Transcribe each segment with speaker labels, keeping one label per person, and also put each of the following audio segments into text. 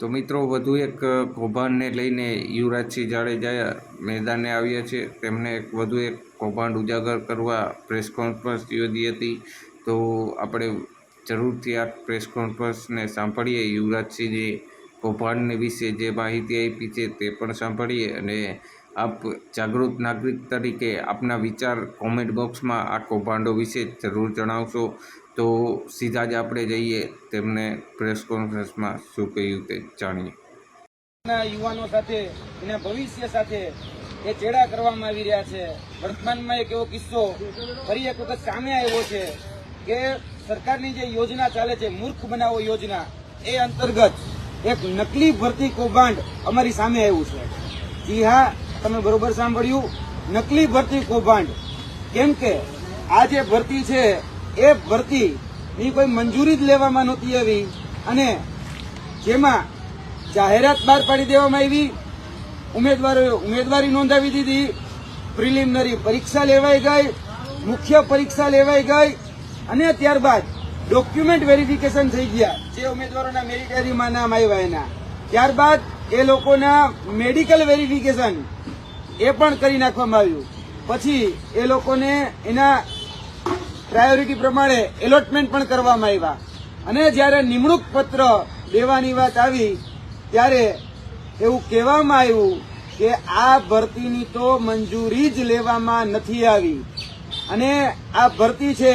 Speaker 1: તો મિત્રો, વધુ એક કૌભાંડને લઈને યુવરાજસિંહ જાડેજા મેદાને આવ્યા છે. તેમને એક, વધુ એક કૌભાંડ ઉજાગર કરવા પ્રેસ કોન્ફરન્સ યોજી હતી. તો આપણે જરૂરથી આ પ્રેસ કોન્ફરન્સને સાંભળીએ. યુવરાજસિંહે કૌભાંડને વિશે જે માહિતી આપી છે તે પણ સાંભળીએ અને આપ જાગૃત નાગરિક તરીકે આપના વિચાર કોમેન્ટ બોક્સમાં આ કૌભાંડો વિશે જરૂર જણાવશો. તો સીધા જ આપણે જઈએ તેમને પ્રેસ કોન્ફરન્સમાં શું કહ્યું તે જાણીએ.
Speaker 2: યુવાનો સાથે એના ભવિષ્ય સાથે એ ચેડા કરવામાં આવી રહ્યા છે. વર્તમાનમાં એક એવો કિસ્સો ફરી એક વખત સામે આવ્યો છે કે સરકારની જે યોજના ચાલે છે, મૂર્ખ બનાવો યોજના, એ અંતર્ગત એક નકલી ભરતી કૌભાંડ અમારી સામે આવ્યું છે. જી હા તમે બરોબર સાંભળ્યું? નકલી ભરતી કૌભાંડ. કેમ કે આ જે ભરતી છે, એ ભરતી ની કોઈ મંજૂરી જ લેવામાં નહોતી આવી. અને જેમાં જાહેરાત બહાર પાડી દેવામાં આવી, ઉમેદવારોએ ઉમેદવારી નોંધાવી દીધી, પ્રિલિમિનરી પરીક્ષા લેવાઈ ગઈ, મુખ્ય પરીક્ષા લેવાઈ ગઈ, અને ત્યારબાદ ડોક્યુમેન્ટ વેરિફિકેશન થઈ ગયા, જે ઉમેદવારોના મેરિટરીમાં નામ આવ્યા એના. ત્યારબાદ એ લોકોના મેડિકલ વેરિફિકેશન એ પણ કરી નાખવામાં આવ્યું. પછી એ લોકોને એના પ્રાયોરિટી પ્રમાણે એલોટમેન્ટ પણ કરવામાં આવ્યા. અને જ્યારે નિમણૂક પત્ર દેવાની વાત આવી, ત્યારે એવું કહેવામાં આવ્યું કે આ ભરતીની તો મંજૂરી જ લેવામાં નથી આવી. અને આ ભરતી છે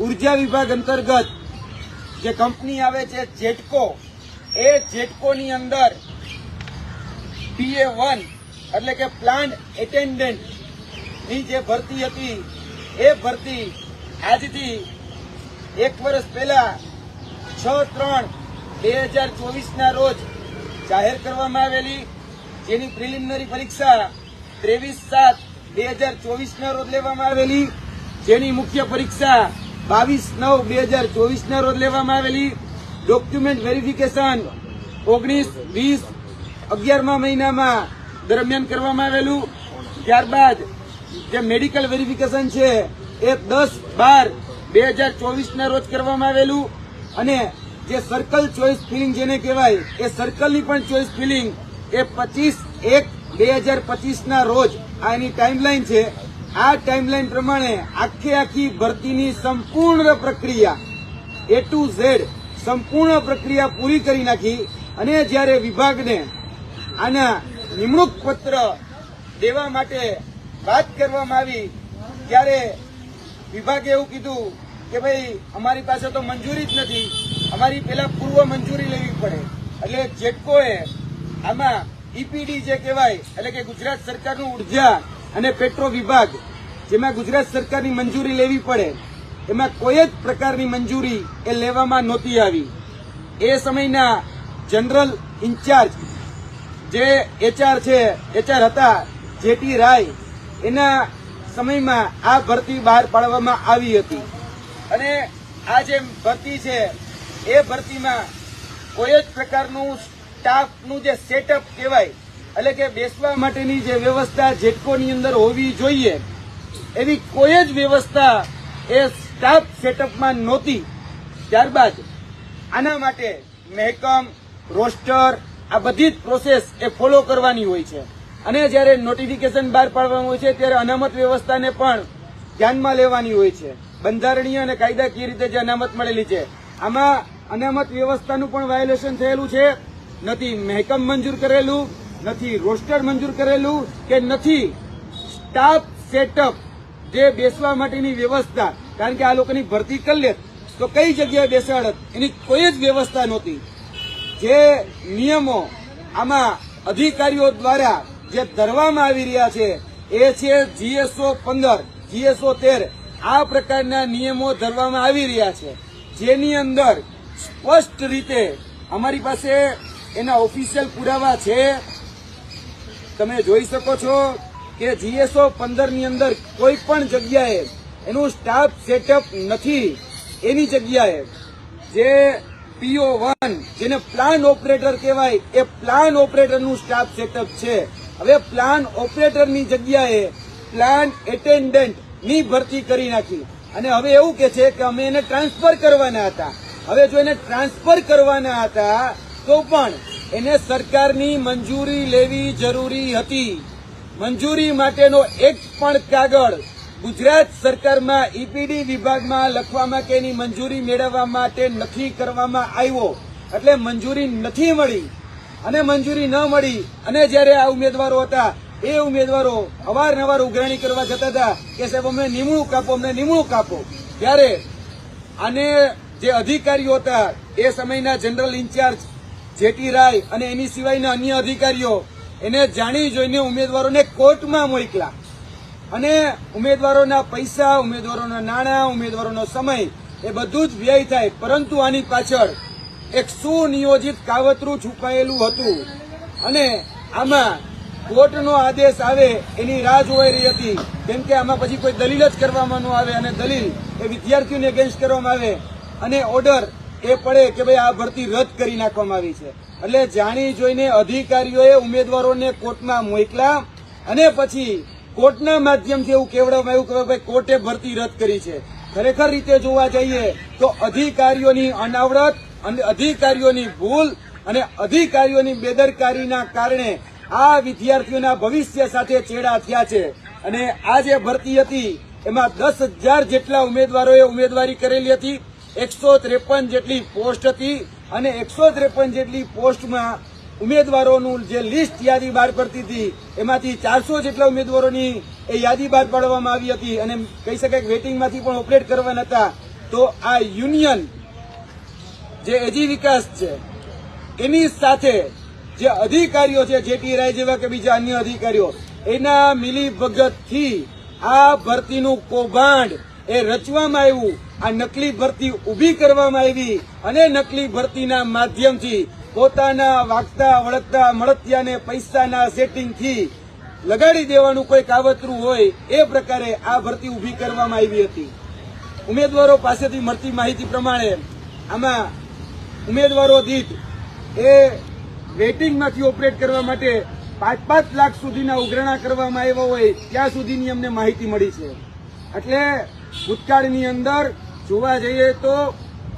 Speaker 2: ઊર્જા વિભાગ અંતર્ગત. જે કંપની આવે છે જેટકો એ જેટકોની અંદર પીએ વન એટલે કે પ્લાન્ટ એટેન્ડન્ટની જે ભરતી હતી, એ ભરતી આજથી એક વર્ષ પહેલા છ ત્રણ બે હજાર ચોવીસના રોજ જાહેર કરવામાં આવેલી, જેની પ્રિલિમિનરી પરીક્ષા ત્રેવીસ સાત બે હજાર ચોવીસના રોજ લેવામાં આવેલી, જેની મુખ્ય પરીક્ષા બાવીસ નવ બે હજાર ચોવીસના રોજ લેવામાં આવેલી ડોક્યુમેન્ટ વેરિફિકેશન ઓગણીસ, વીસ, અગિયારમા મહિનામાં દરમિયાન કરવામાં આવેલું. ત્યારબાદ જે મેડિકલ વેરિફિકેશન છે, એ દસ બાર બે હજાર ચોવીસના રોજ કરવામાં આવેલું. અને જે સર્કલ ચોઇસ ફિલિંગ જેને કહેવાય, એ સર્કલની પણ ચોઇસ ફિલિંગ એ પચીસ એક બે હજાર પચીસના રોજ આ એની ટાઈમલાઈન છે. આ ટાઈમલાઈન પ્રમાણે આખે આખી ભરતીની સંપૂર્ણ પ્રક્રિયા એ ટુ ઝેડ સંપૂર્ણ પ્રક્રિયા પૂરી કરી નાખી. અને જ્યારે વિભાગને આના નિમણૂક પત્ર દેવા માટે વાત કરવામાં આવી, ત્યારે વિભાગે એવું કીધું કે ભાઈ, અમારી પાસે તો મંજૂરી જ નથી. અમારી પેલા પૂર્વ મંજૂરી લેવી પડે. એટલે જેટકોએ આમાં ઈપીડી જે કહેવાય, એટલે કે ગુજરાત સરકારનું ઊર્જા અને પેટ્રો વિભાગ, જેમાં ગુજરાત સરકારની મંજૂરી લેવી પડે, એમાં કોઈ જ પ્રકારની મંજૂરી એ લેવામાં નહોતી આવી. એ સમયના જનરલ ઇન્ચાર્જ જે એચઆર છે એચઆર હતા જેટી રાય, એના સમયમાં આ ભરતી બહાર પાડવામાં આવી હતી. અને આ જે ભરતી છે, એ ભરતીમાં કોઈ જ પ્રકારનું સ્ટાફનું જે સેટઅપ કહેવાય, એટલે કે બેસવા માટેની જે વ્યવસ્થા જેટકોની અંદર હોવી જોઈએ, એવી કોઈ જ વ્યવસ્થા એ સ્ટાફ સેટઅપમાં નહોતી. ત્યારબાદ આના માટે મહેકમ, રોસ્ટર આ બધી જ પ્રોસેસ એ ફોલો કરવાની હોય છે. અને જ્યારે નોટિફિકેશન બહાર પાડવાનું હોય છે, ત્યારે અનામત વ્યવસ્થાને પણ ધ્યાનમાં લેવાની હોય છે. બંધારણીય અને કાયદાકીય રીતે જે અનામત મળેલી છે? આમાં અનામત વ્યવસ્થાનું પણ વાયોલેશન થયેલું છે. નથી મહેકમ મંજૂર કરેલું, નથી રોસ્ટર મંજૂર કરેલું કે નથી સ્ટાફ સેટઅપ જે બેસવા માટેની વ્યવસ્થા. કારણ કે આ લોકોની ભરતી કરી લે તો કઈ જગ્યાએ બેસાડત? એની કોઈ જ વ્યવસ્થા નહોતી. જે નિયમો આમાં અધિકારીઓ દ્વારા જે ધરવામાં આવી રહ્યા છે, એ છે જીએસઓ પંદર, જીએસઓ તેર. આ પ્રકારના નિયમો ધરવામાં આવી રહ્યા છે. જેની અંદર સ્પષ્ટ રીતે અમારી પાસે એના ઓફિશિયલ પુરાવા છે. તમે જોઈ શકો છો કે જીએસઓ પંદરની અંદર કોઈ પણ જગ્યાએ એનું સ્ટાફ સેટઅપ નથી. એની જગ્યાએ જે પીઓ વન, જેને પ્લાન ઓપરેટર કહેવાય, એ પ્લાન ઓપરેટરનું સ્ટાફ સેટઅપ છે. હવે પ્લાન ઓપરેટરની જગ્યાએ પ્લાન એટેન્ડન્ટની ભરતી કરી નાખી. અને હવે એવું કે છે કે અમે એને ટ્રાન્સફર કરવાના હતા. હવે જો એને ટ્રાન્સફર કરવાના હતા, તો પણ એને સરકારની મંજૂરી લેવી જરૂરી હતી. મંજૂરી માટેનો એક પણ કાગળ ગુજરાત સરકારમાં ઈપીડી વિભાગમાં લખવામાં કે એની મંજૂરી મેળવવા માટે નથી કરવામાં આવ્યો. એટલે મંજૂરી નથી મળી. અને મંજૂરી ન મળી, અને જ્યારે આ ઉમેદવારો હતા, એ ઉમેદવારો અવારનવાર ઉઘરાણી કરવા જતા હતા કે સાહેબ, અમને નિમણૂક આપો, અમને નિમણૂક આપો. ત્યારે અને જે અધિકારીઓ હતા, એ સમયના જનરલ ઇન્ચાર્જ જેટી રાય અને એની સિવાયના અન્ય અધિકારીઓ, એને જાણી જોઈને ઉમેદવારોને કોર્ટમાં મોકલા અને ઉમેદવારોના પૈસા, ઉમેદવારોના નાણાં, ઉમેદવારોનો સમય, એ બધું જ વ્યય થાય. પરંતુ આની પાછળ એક સુનિયોજિત કાવતરું છુપાયેલું હતું. અને આમાં કોર્ટનો આદેશ આવે, એની રાહ જોવાઈ રહી હતી. કેમ કે આમાં પછી કોઈ દલીલ જ કરવામાં ન આવે અને દલીલ એ વિદ્યાર્થીઓને અગેન્સ્ટ કરવામાં આવે. અને ઓર્ડર એ પડે કે ભાઈ આ ભરતી રદ કરી નાખવામાં આવી છે. એટલે જાણી જોઈને અધિકારીઓએ ઉમેદવારોને કોર્ટમાં મોકલા અને પછી કોર્ટના માધ્યમથી એવું કહેવડાવવામાં આવ્યું કે ભાઈ, કોર્ટે ભરતી રદ કરી છે. ખરેખર રીતે જોવા જઈએ તો અધિકારીઓની અનાવરત અને અધિકારીઓની ભૂલ અને અધિકારીઓની બેદરકારીના કારણે આ વિદ્યાર્થીઓના ભવિષ્ય સાથે ચેડા થયા છે. અને આ જે ભરતી હતી, એમાં દસ હજાર જેટલા ઉમેદવારોએ ઉમેદવારી કરેલી હતી. એકસો ત્રેપન જેટલી પોસ્ટ હતી અને એકસો ત્રેપન જેટલી પોસ્ટમાં ઉમેદવારોનું જે લિસ્ટ યાદી બહાર પડતી હતી, એમાંથી ચારસો જેટલા ઉમેદવારોની એ યાદી બહાર પાડવામાં આવી હતી અને કહી શકાય વેટિંગમાંથી પણ ઓપરેટ કરવાના હતા. તો આ યુનિયન જે એજી વિકાસ છે, એની સાથે જે અધિકારીઓ છે જેટી રાય જેવા કે બીજા અન્ય અધિકારીઓ, એના મિલીભગતથી આ ભરતીનું કૌભાંડ એ રચવામાં આવ્યું. આ નકલી ભરતી ઊભી કરવામાં આવી અને નકલી ભરતીના માધ્યમથી પોતાના વાગતા, વળગતા, મળતિયાને પૈસાના સેટિંગથી લગાડી દેવાનું કોઈ કાવતરું હોય, એ પ્રકારે આ ભરતી ઊભી કરવામાં આવી હતી. ઉમેદવારો પાસેથી મળતી માહિતી પ્રમાણે આમાં ઉમેદવારો દીઠ એ વેટિંગમાંથી ઓપરેટ કરવા માટે પાંચ પાંચ લાખ સુધીના ઉઘરાણા કરવામાં આવ્યા હોય, ત્યાં સુધીની અમને માહિતી મળી છે. એટલે ભૂતકાળની અંદર જોવા જઈએ તો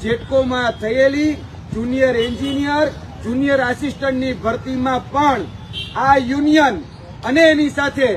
Speaker 2: જેટકોમાં થયેલી જુનિયર એન્જિનિયર જુનિયર આસિસ્ટન્ટની ભરતીમાં પણ આ યુનિયન અને એની સાથે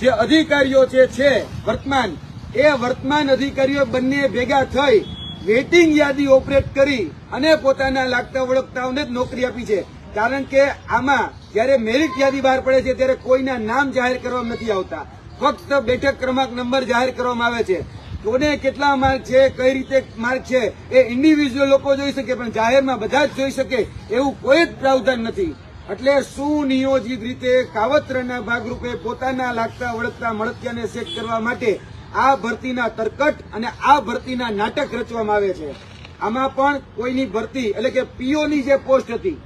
Speaker 2: જે અધિકારીઓ જે છે વર્તમાન, એ વર્તમાન અધિકારીઓ બંને ભેગા થઈ વેટિંગ યાદી ઓપરેટ કરી અને પોતાના લાગતા ઓળખતાઓને જ નોકરી આપી છે. કારણ કે આમાં જ્યારે મેરિટ યાદી બહાર પડે છે, ત્યારે કોઈના નામ જાહેર કરવામાં નથી આવતા. ફક્ત બેઠક ક્રમાંક નંબર જાહેર કરવામાં આવે છે. કોને કેટલા માર્ક છે, કઈ રીતે માર્ક છે, એ ઇન્ડિવિજ્યુઅલ લોકો જોઈ શકે, પણ જાહેરમાં બધા જ જોઈ શકે, એવું કોઈ જ પ્રાવધાન નથી. એટલે સુનિયોજિત રીતે કાવતરના ભાગરૂપે પોતાના લાગતા, વળગતા, મળતિયાને સેટ કરવા માટે આ ભરતીના તરકટ અને આ ભરતીના નાટક રચવામાં આવે છે. આમાં પણ કોઈની ભરતી, એટલે કે પીઓની જે પોસ્ટ હતી,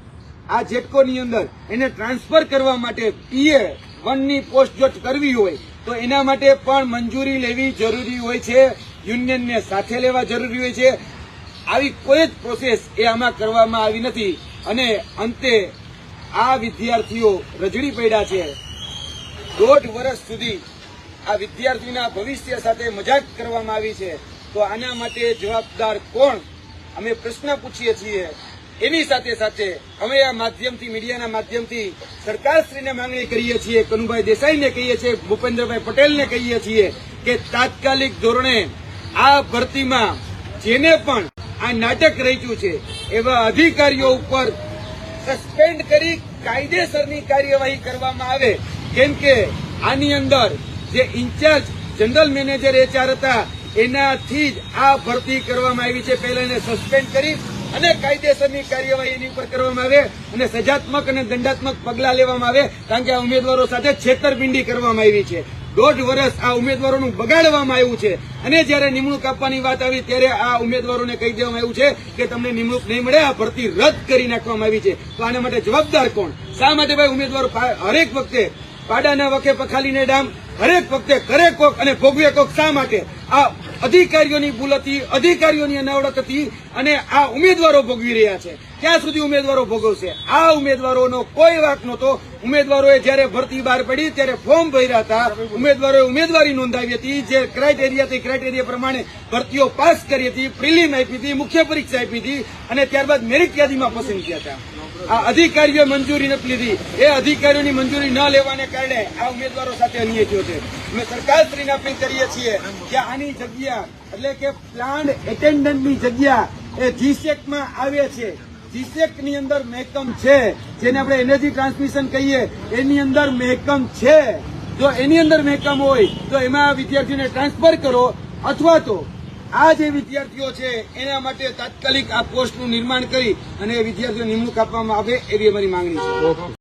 Speaker 2: આ જેટકોની અંદર, એને ટ્રાન્સફર કરવા માટે પીએ વનની પોસ્ટ જો કરવી હોય તો એના માટે પણ મંજૂરી લેવી જરૂરી હોય છે, યુનિયનને સાથે લેવા જરૂરી હોય છે. આવી કોઈ જ પ્રોસેસ એ આમાં કરવામાં આવી નથી. અને અંતે આ વિદ્યાર્થીઓ રજડી પડ્યા છે. દોઢ વર્ષ સુધી આ વિદ્યાર્થીના ભવિષ્ય સાથે મજાક કરવામાં આવી છે. તો આના માટે જવાબદાર કોણ? અમે પ્રશ્ન પૂછીએ છીએ. એની સાથે સાથે અમે આ માધ્યમથી, મીડિયાના માધ્યમથી સરકારશ્રીને માંગણી કરીએ છીએ, કનુભાઈ દેસાઈને કહીએ છીએ, ભૂપેન્દ્રભાઈ પટેલને કહીએ છીએ કે તાત્કાલિક ધોરણે આ ભરતીમાં જેને પણ આ નાટક રચ્યું છે, એવા અધિકારીઓ ઉપર સસ્પેન્ડ કરી કાયદેસરની કાર્યવાહી કરવામાં આવે. કેમ કે આની અંદર જે ઇન્ચાર્જ જનરલ મેનેજર એચઆર હતા, એનાથી જ આ ભરતી કરવામાં આવી છે. પહેલા એને સસ્પેન્ડ કરી અને કાયદેસરની કાર્યવાહી એની ઉપર કરવામાં આવે અને સજાત્મક અને દંડાત્મક પગલાં લેવામાં આવે, કારણ કે આ ઉમેદવારો સાથે છેતરપિંડી કરવામાં આવી છે. દોઢ વર્ષ આ ઉમેદવારોનું બગાડવામાં આવ્યું છે. અને જ્યારે નિમણૂક આપવાની વાત આવી, ત્યારે આ ઉમેદવારોને કહી દેવામાં આવ્યું છે કે તમને નિમણૂક નહીં મળે, આ ભરતી રદ કરી નાખવામાં આવી છે. તો આના માટે જવાબદાર કોણ? શા માટે ભાઈ ઉમેદવારો હરેક વખતે પાડાના વખે પખાલીને ડામ, હરેક વખતે કરે કોક અને ભોગવે કોક શા માટે? આ અધિકારીઓની ભૂલ હતી, અધિકારીઓની અનાવડત હતી અને આ ઉમેદવારો ભોગવી રહ્યા છે. ક્યાં સુધી ઉમેદવારો ભોગવશે? આ ઉમેદવારોનો કોઈ વાંક નહોતો. ઉમેદવારોએ જયારે ભરતી બહાર પડી, ત્યારે ફોર્મ ભર્યા હતા. ઉમેદવારોએ ઉમેદવારી નોંધાવી હતી. જે ક્રાઇટેરિયા તે ક્રાઇટેરિયા પ્રમાણે ભરતીઓ પાસ કરી હતી, પ્રિલિમ આપી હતી, મુખ્ય પરીક્ષા આપી હતી અને ત્યારબાદ મેરિટ યાદીમાં પસંદ થયા હતા. આ અધિકારીઓએ મંજૂરી નથી લીધી. એ અધિકારીઓની મંજૂરી ન લેવાને કારણે આ ઉમેદવારો સાથે અન્યાય થયો છે. અમે સરકારશ્રીને અપીલ કરીએ છીએ કે આની જગ્યા એટલે કે પ્લાન્ટ એટેન્ડન્ટની જગ્યા એ જીસેકમાં આવે છે. જીસેકની અંદર મહેકમ છે. જેને આપણે એનર્જી ટ્રાન્સમિશન કહીએ, એની અંદર મહેકમ છે. જો એની અંદર મહેકમ હોય, તો એમાં વિદ્યાર્થીઓને ટ્રાન્સફર કરો અથવા તો આ જે વિદ્યાર્થીઓ છે, એના માટે તાત્કાલિક આ પોસ્ટનું નિર્માણ કરી અને વિદ્યાર્થીઓ નિમણૂક આપવામાં આવે એવી અમારી માંગણી છે.